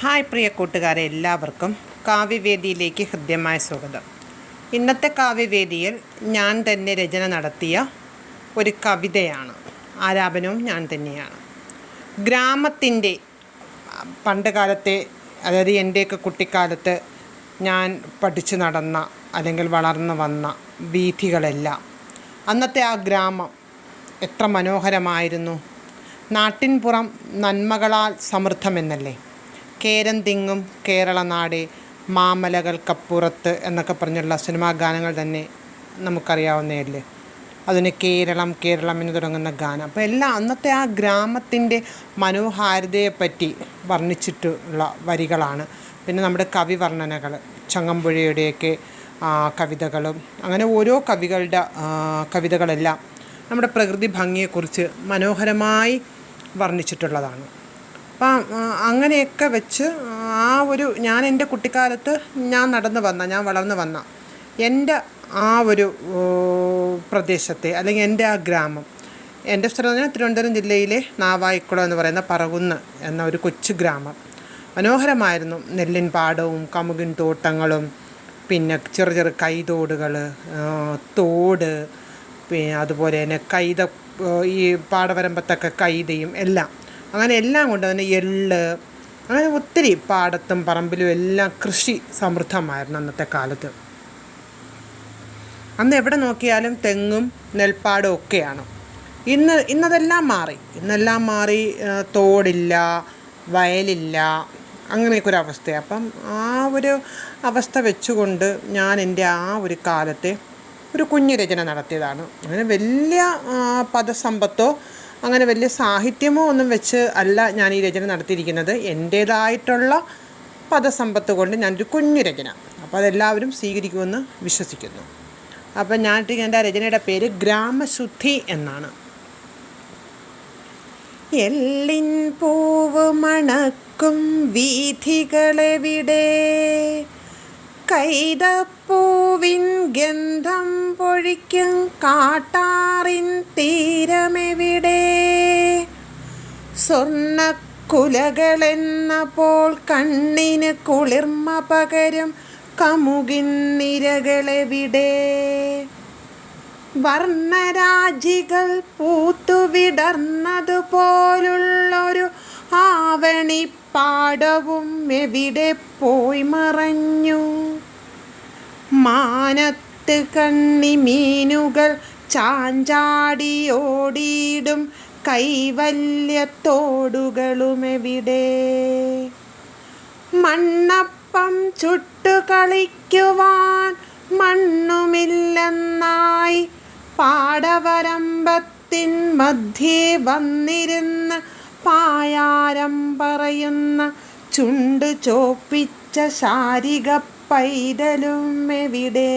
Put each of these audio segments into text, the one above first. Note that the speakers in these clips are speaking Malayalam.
ഹായ് പ്രിയ കൂട്ടുകാരെ എല്ലാവർക്കും കാവ്യവേദിയിലേക്ക് ഹൃദ്യമായ സ്വാഗതം. ഇന്നത്തെ കാവ്യവേദിയിൽ ഞാൻ തന്നെ രചന നടത്തിയ ഒരു കവിതയാണ്. ആലാപനവും ഞാൻ തന്നെയാണ്. ഗ്രാമത്തിന്റെ പണ്ട് കാലത്തെ അതായത് എന്റെയൊക്കെ കുട്ടിക്കാലത്ത് ഞാൻ പഠിച്ചു നടന്ന അല്ലെങ്കിൽ വളർന്നു വന്ന വീഥികളെല്ലാം അന്നത്തെ ആ ഗ്രാമം എത്ര മനോഹരമായിരുന്നു. നാട്ടിൻപുറം നന്മകളാൽ സമൃദ്ധമെന്നല്ലേ? കേരം തിങ്ങും കേരള നാട് മാമലകൾക്കപ്പുറത്ത് എന്നൊക്കെ പറഞ്ഞുള്ള സിനിമാ ഗാനങ്ങൾ തന്നെ നമുക്കറിയാവുന്നതല്ലേ? അതിന് കേരളം കേരളം എന്ന് തുടങ്ങുന്ന ഗാനം. അപ്പോൾ എല്ലാം അന്നത്തെ ആ ഗ്രാമത്തിന്റെ മനോഹാരിതയെപ്പറ്റി വർണിച്ചിട്ടുള്ള വരികളാണ്. പിന്നെ നമ്മുടെ കവി വർണനകൾ ചങ്ങമ്പുഴയുടെയൊക്കെ കവിതകളും അങ്ങനെ ഓരോ കവികളുടെ കവിതകളെല്ലാം നമ്മുടെ പ്രകൃതി ഭംഗിയെക്കുറിച്ച് മനോഹരമായി വർണിച്ചിട്ടുള്ളതാണ്. അപ്പം അങ്ങനെയൊക്കെ വെച്ച് ആ ഒരു ഞാൻ എന്റെ കുട്ടിക്കാലത്ത് ഞാൻ നടന്നു വന്ന ഞാൻ വളർന്നു വന്ന എന്റെ ആ ഒരു പ്രദേശത്തെ അല്ലെങ്കിൽ എന്റെ ആ ഗ്രാമം എന്റെ സ്ഥലം പറഞ്ഞാൽ തിരുവനന്തപുരം ജില്ലയിലെ നാവായിക്കുളം എന്ന് പറയുന്ന പറകുന്ന് എന്ന ഒരു കൊച്ചു ഗ്രാമം. മനോഹരമായിരുന്നു നെല്ലിൻ പാടവും കമുകിൻ തോട്ടങ്ങളും പിന്നെ ചെറു ചെറു കൈതോടുകൾ തോട് പിന്നെ അതുപോലെ തന്നെ കൈത ഈ പാടവരമ്പത്തൊക്കെ കൈതയും എല്ലാം. അങ്ങനെ എല്ലാം കൊണ്ട് തന്നെ എള്ള് അങ്ങനെ ഒത്തിരി പാടത്തും പറമ്പിലും എല്ലാം കൃഷി സമൃദ്ധമായിരുന്നു അന്നത്തെ കാലത്ത്. അന്ന് എവിടെ നോക്കിയാലും തെങ്ങും നെൽപ്പാടും ഒക്കെയാണ്. ഇന്ന് ഇന്നതെല്ലാം മാറി. ഇന്നെല്ലാം മാറി തോടില്ല വയലില്ല അങ്ങനെയൊക്കെ ഒരു അവസ്ഥയാണ്. അപ്പം ആ ഒരു അവസ്ഥ വെച്ചുകൊണ്ട് ഞാൻ എന്റെ ആ ഒരു കാലത്തെ ഒരു കുഞ്ഞു രചന നടത്തിയതാണ്. അങ്ങനെ വലിയ പദസമ്പത്തോ അങ്ങനെ വലിയ സാഹിത്യമോ ഒന്നും വെച്ച് അല്ല ഞാൻ ഈ രചന നടത്തിയിരിക്കുന്നത്. എന്റേതായിട്ടുള്ള പദസമ്പത്ത് കൊണ്ട് ഞാനൊരു കുഞ്ഞു രചന. അപ്പോൾ അതെല്ലാവരും സ്വീകരിക്കുമെന്ന് വിശ്വസിക്കുന്നു. അപ്പം ഞാൻ എന്റെ രചനയുടെ പേര് ഗ്രാമശുദ്ധി എന്നാണ്. എല്ലിൻ പൂവ് മണക്കും വീഥികളെവിടെ? കൈതപ്പൂവിൻ ഗന്ധം പൊഴിക്കും കാട്ടാറിൻ തീരമെവിടെ സ്വർണക്കുലകളെന്ന പോൾ കണ്ണിന് കുളിർമ പകരും കമുകിൻ നിരകളെവിടെ വർണരാജികൾ പൂത്തുവിടർന്നതുപോലുള്ളൊരു ആവണിപ്പാടവും എവിടെ പോയി മറഞ്ഞു? മാനത്ത് കണ്ണി മീനുകൾ ചാഞ്ചാടിയോടിയിടും കൈവല്യത്തോടുകളുമെവിടെ? മണ്ണപ്പം ചുട്ടു കളിക്കുവാൻ മണ്ണുമില്ലെന്നായി പാടവരമ്പത്തിൻ മധ്യേ വന്നിരുന്ന് പായാരം പറയുന്ന ചുണ്ട് ചോപ്പിച്ച ശാരിക പൈതലും എവിടെ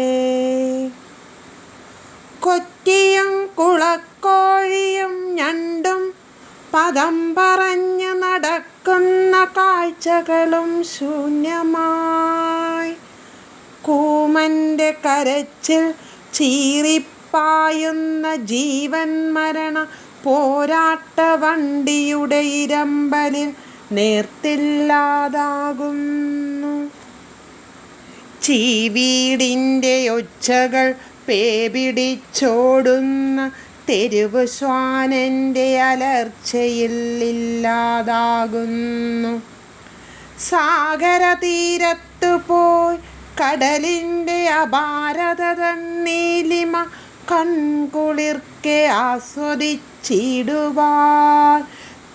കൊറ്റിയും കുളക്കോ പദം പറഞ്ഞു നടക്കുന്ന കാഴ്ചകളും ശൂന്യമായി. കൂമന്റെ കരച്ചിൽ ചീറിപ്പായുന്ന ജീവൻ മരണ പോരാട്ട വണ്ടിയുടെ ഇരമ്പലിൽ നേർത്തില്ലാതാകുന്നു. ചീവീടിന്റെ ഒച്ചകൾ പേപിടിച്ചോടുന്ന തെരുവ് ശ്വാനന്റെ അലർച്ചയിൽ ഇല്ലാതാകുന്നു. സാഗര തീരത്തു പോയി കടലിന്റെ അപാരത തന്നീലിമ കൺകുളിർക്കെ ആസ്വദിച്ചിടുവാൻ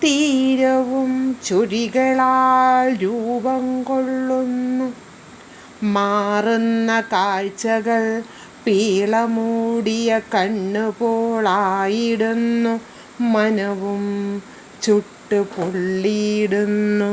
തീരവും ചുഴികളാൽ രൂപം കൊള്ളുന്നു. മാറുന്ന കാഴ്ചകൾ പീളമൂടിയ കണ്ണുപോളായിടുന്നു മനവും ചുട്ടു പൊള്ളിയിടുന്നു.